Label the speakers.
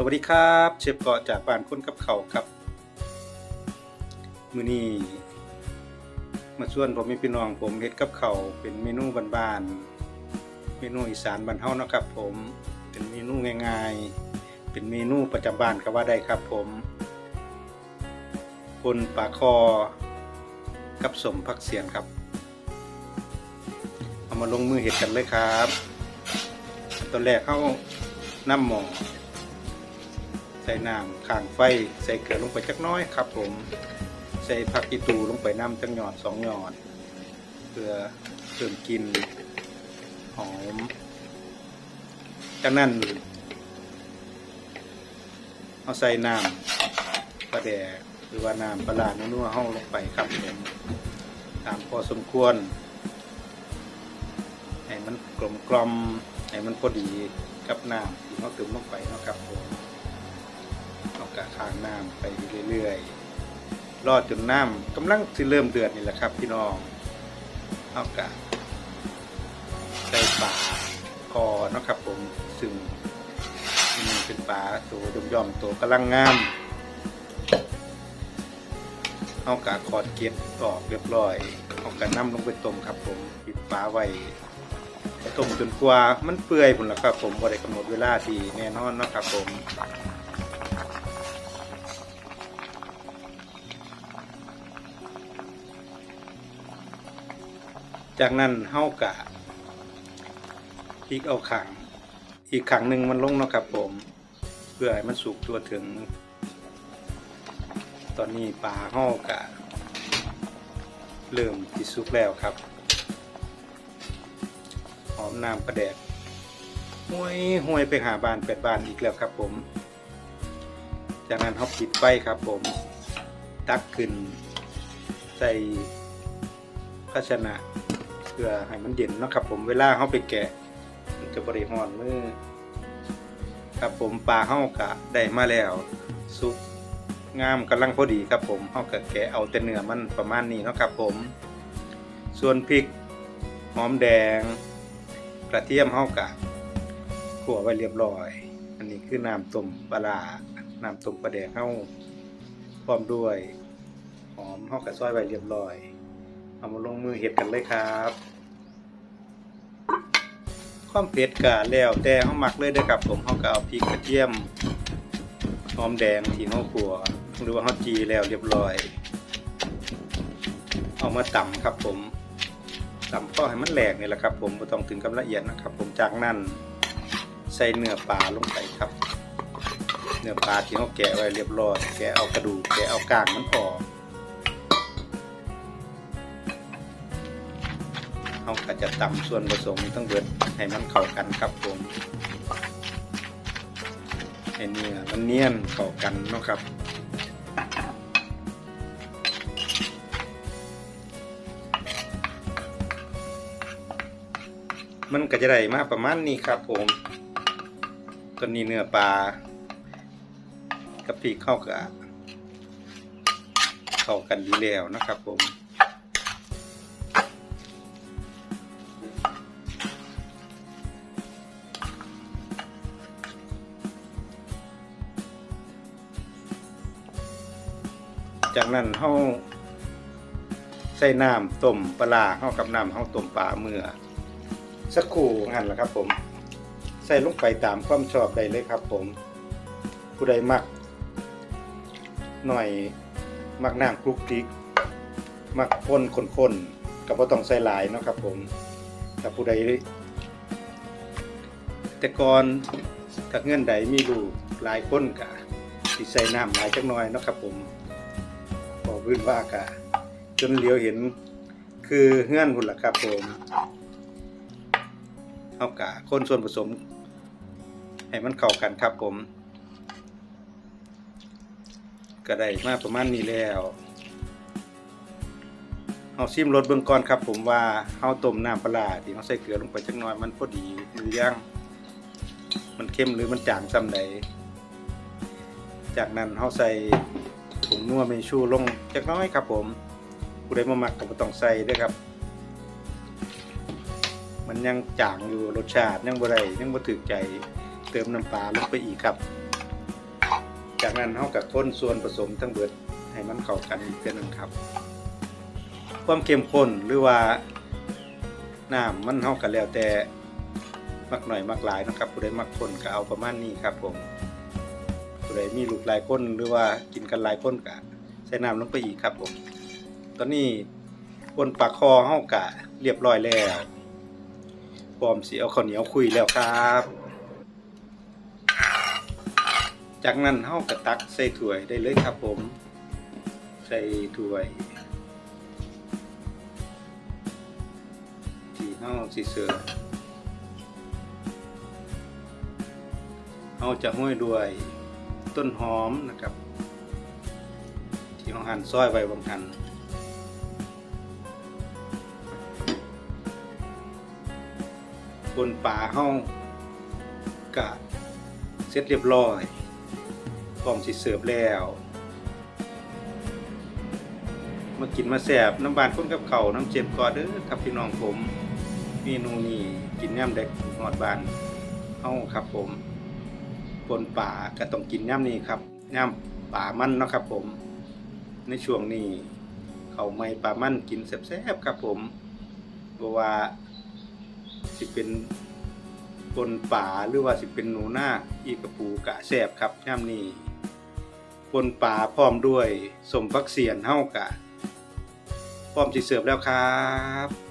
Speaker 1: สวัสดีครับเชฟเกาะจากบ้านคนกับเขาครับ มือนี้มาชวนผมมีพี่น้องผมเฮ็ดกับเขาเป็นเมนูบ้านๆเมนูอีสานบ้านเฮานะครับ ผมเป็นเมนูง่ายๆ เป็นเมนูประจำบ้านก็ว่าได้ครับ ผมปนปลาคอ กับสมผักเสียนครับ เอามาลงมือเฮ็ดกันเลยครับ ตอนแรกเข้าน้ำหมอ ส่น้ำข้างไฟ ใส่เกลือลงไปจักน้อยครับ ผม ใส่ผักอีตูลงไปน้ำจังหยอดสองหยอดเพื่อเพิ่มกินหอม จากนั้นเอาใส่น้ำปลาแดกหรือว่าน้ำปลาร้านัวๆห้องลงไปครับผมตามพอสมควรให้มันกลมกลมให้มันพอดีกับน้ำที่เราเติมลงไปนะครับผม กะข้างน้ำไปเรื่อยๆรอดจนน้ำกำลังสิเริ่มเดือดนี่แหละครับ พี่น้องเอากะใส่ปลาคอเนาะครับผมซึ่งมันเป็นปลาตัวดมย่อมๆตัวกำลังงามเอากะขอดเกล็ดออกเรียบร้อยเอากะน้ำลงไปต้มครับ ผมปิดฝาไว้ต้มจนกว่ามันเปื่อยผลละครับผมบ่ได้กำหนดเวลาที่แน่นอนเนาะครับผม จากนั้นเฮากะพลิกเอาขัง อีกขังหนึ่งมันลงเนาะครับผม เพื่อให้มันสุกตัวถึง ตอนนี้ปลาเฮากะเริ่มที่สุกแล้วครับ หอมน้ำประแดกห้วยห้วยไปหาบ้านแปดบ้านอีกแล้วครับผม จากนั้นเขาปิดไฟครับผม ตักขึ้นใส่ภาชนะ พื่อให้มันเย็นนะครับผมเวลาเขาไปแกะมันจะบริหอนมือครับผมปลาเฮากะได้มาแล้วสุกงามกำลังพอดีครับผมเฮากะแกะเอาแต่เนื้อมันประมาณนี้เนาะครับผม ส่วนพริกหอมแดง กระเทียมเฮากะขั่วไว้เรียบร้อย อันนี้คือน้ำต้มปลาน้ำต้มปลาแดกเฮาพร้อมด้วยหอมเฮากะซอยไว้เรียบร้อย เอามาลงมือเห็ดกันเลยครับความเผ็ดกะแล้วแต่เฮาหมักเลยเด้อครับผมเฮาก็เอาพริกกระเทียมหอมแดงที่เฮาขัวหรือว่าเฮาจีแล้วเรียบร้อย เอามาตำครับผมตำก็ให้มันแหลกนี่แหละครับ ผมบ่ต้องถึงกับละเอียดนะครับ ผมจากนั้นใส่เนื้อปลาลงไปครับ เนื้อปลาที่เฮาแกะไว้เรียบร้อย แกะเอากระดูกแกะเอากางมันออก เขาก็จะตำส่วนผสมทั้งเบิดให้มันเข้ากันครับผมให้เนื้อมันเนียนเข้ากันเนาะครับมันก็จะได้มาประมาณนี้ครับผมตอนนี้เนื้อปลากับพริกเข้ากับเข้ากันดีแล้วนะครับผม จากนั้นเฮาใส่น้ำต้มปลาร้ากับน้ำเฮาต้มปลาเมื่อ สักครู่งั้นแหละครับผม ใส่ลงไปตามความชอบได้เลยครับผม ผู้ใดมักหน่อยมักน้ำคลุกคลิก มักข้นคนๆก็บ่ต้องใส่หลายเนาะครับผมถ้าผู้ใดแต่ก่อนถ้าเงื่อนใดมีลูกหลายคนกะสิใส่น้ำหลายจักหน่อยเนาะครับผม พื้นว่ากะจนเหลียวเห็นคือเงื่อนหุ่นละครับผมเอากะคนส่วนผสม ให้มันเข้ากันครับผม ก็ได้มาประมาณนี้แล้วเอาซิมรสเบื้องก่อนครับ ผมว่าเฮาต้มน้ำปลาที่เฮาใส่เกลือลงไปจักหน่อยมันพอดีหรือยังมันเข้มหรือมันจางซ้ำใดจากนั้นเขาใส่ ผงนัวเมชูลงจักน้อยครับผมผู้ใดมามักก็บ่ต้องใส่ด้วยครับ มันยังจางอยู่รสชาติยังบ่ได้ยังบ่ถึกใจเติมน้ำปลาลงไปอีกครับ จากนั้นเฮากับข้นส่วนผสมทั้งเบิดให้มันเข้ากันอีกเทื่อนึงครับ ความเข้มข้นหรือว่าน้ำมันเฮากันแล้วแต่มักหน่อยมักหลายนะครับผู้ใดมักข้นก็เอาประมาณนี้ครับผม ผู้ใดมีลูกหลายคนหรือว่ากินกันหลายคนก็ใส่น้ำลงไปอีกครับผมตอนนี้บนปากคอเฮากะเรียบร้อยแล้วพร้อมสิเอาข้าวเหนียวคุยแล้วครับ จากนั้นเฮากะตักใส่ถ้วยได้เลยครับผม ใส่ถ้วยที่เฮาสิเสิร์ฟเฮาจะห้อยด้วย ต้นหอมนะครับ ที่เฮาหั่นซอยไว้บางทันบนป่าเฮากะเสร็จเรียบร้อยพร้อมสิเสิร์ฟแล้วมากินมาแสบน้ำบานคนกับเขาน้ำเจ็บกอดเด้อครับพี่น้องผมเมนูนี้กินย่ำเด็กหอดบานเฮาครับผม บนป่าก็ต้องกินย่ำนี้ครับย่ำป่ามันเนาะครับผม ในช่วงนี้เขาไม่ป่ามันกินแซ่บๆครับผมเพราะว่าสิเป็นปนป่าหรือว่าสิเป็นหนูหน้าอีกระปูกะแสบครับย่ำนี้ปนป่าพร้อมด้วยสมฟักเสียนเฮากะพร้อมสิเสิร์ฟแล้วครับ